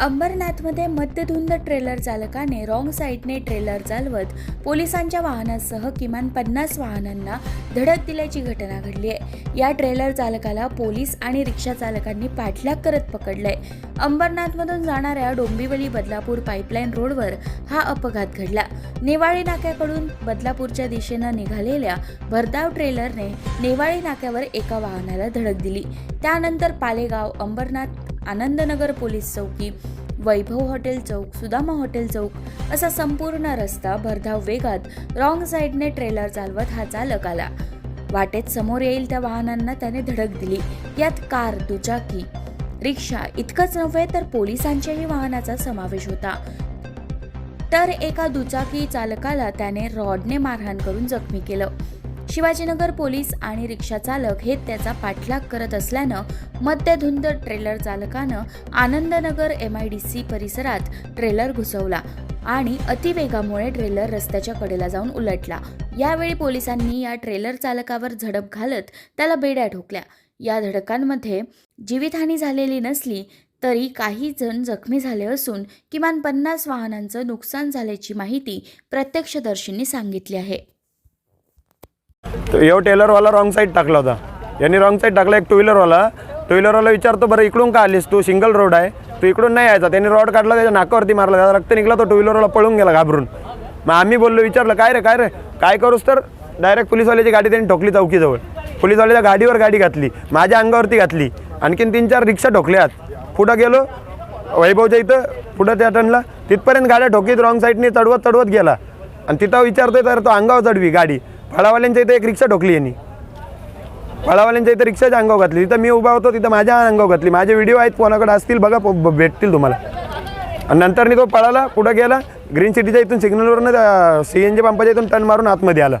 अंबरनाथमध्ये मद्यधुंद ट्रेलर चालकाने रॉंग साईडने ट्रेलर चालवत पोलिसांच्या वाहनासह किमान पन्नास वाहनांना धडक दिल्याची घटना घडली आहे. या ट्रेलर चालकाला पोलीस आणि रिक्षा चालकांनी पाठलाग करत पकडलंय. अंबरनाथमधून जाणाऱ्या डोंबिवली बदलापूर पाईपलाईन रोडवर हा अपघात घडला. नेवाळी नाक्याकडून बदलापूरच्या दिशेनं निघालेल्या भरधाव ट्रेलरने नेवाळी नाक्यावर एका वाहनाला धडक दिली. त्यानंतर पालेगाव अंबरनाथ आनंदनगर पोलीस चौकी वैभव हॉटेल चौक सुदामा हॉटेल चौक असा संपूर्ण रस्ता भरधाव वेगात रॉंग साईडने ट्रेलर चालवत हा चालक आला. वाटेत समोर येईल त्या वाहनांना त्याने धडक दिली. यात कार दुचाकी रिक्षा इतकंच नव्हे तर पोलिसांच्याही वाहनाचा समावेश होता. तर एका दुचाकी चालकाला त्याने रॉडने मारहाण करून जखमी केलं. शिवाजीनगर पोलीस आणि रिक्षा चालक हे त्याचा पाठलाग करत असल्यानं मद्यधुंद ट्रेलर चालकानं Anandnagar M I D C परिसरात ट्रेलर घुसवला आणि अतिवेगामुळे ट्रेलर रस्त्याच्या कडेला जाऊन उलटला. यावेळी पोलिसांनी या ट्रेलर चालकावर झडप घालत त्याला बेड्या ठोकल्या. या धडकांमध्ये जीवितहानी झालेली नसली तरी काही जण जखमी झाले असून किमान पन्नास वाहनांचं नुकसान झाल्याची माहिती प्रत्यक्षदर्शींनी सांगितली आहे. यो टेलरवाला रॉंग साईड टाकला होता. यांनी रॉंग साईड टाकला एक टू व्हीलरवाला टू व्हीलरवाला विचारतो बरं इकडून का आलीस तू? सिंगल रोड आहे. तू इकडून नाही यायचा. त्यांनी रॉड काढला त्याच्या नाकावरती मारला. त्याचा रक्त निघला तो टू व्हीलरवाला पळून गेला घाबरून. मग आम्ही बोललो विचारलं काय रे काय रे? काय करूस तर? डायरेक्ट पोलीसवाल्याची गाडी त्यांनी ठोकली चौकीजवळ. पोलीसवाल्याच्या गाडीवर गाडी घातली. माझ्या अंगावरती घातली. आणखीन तीन चार रिक्षा ठोकल्यात. पुढं गेलो वैभवच्या इथं पुढं त्या टनला तिथपर्यंत गाड्या ठोकीत रॉंग साईडने चढवत चढवत गेला. आणि तिथं विचारतोय तर तो अंगावर चढवी गाडी. फळावाल्यांच्या इथं एक रिक्षा ठोकली यांनी. फळावाल्यांच्या इथं रिक्षाच्या अंगावर घातली. तिथं मी उभा होतो तिथं माझ्या अंगाव घातली. माझे व्हिडिओ आहेत कोणाकडे असतील बघा भेटतील तुम्हाला. आणि नंतरनी तो पळाला पुढं गेला. ग्रीन सिटीच्या इथून सिग्नलवरून सी एन जी पंपाच्या इथून टन मारून आतमध्ये आला.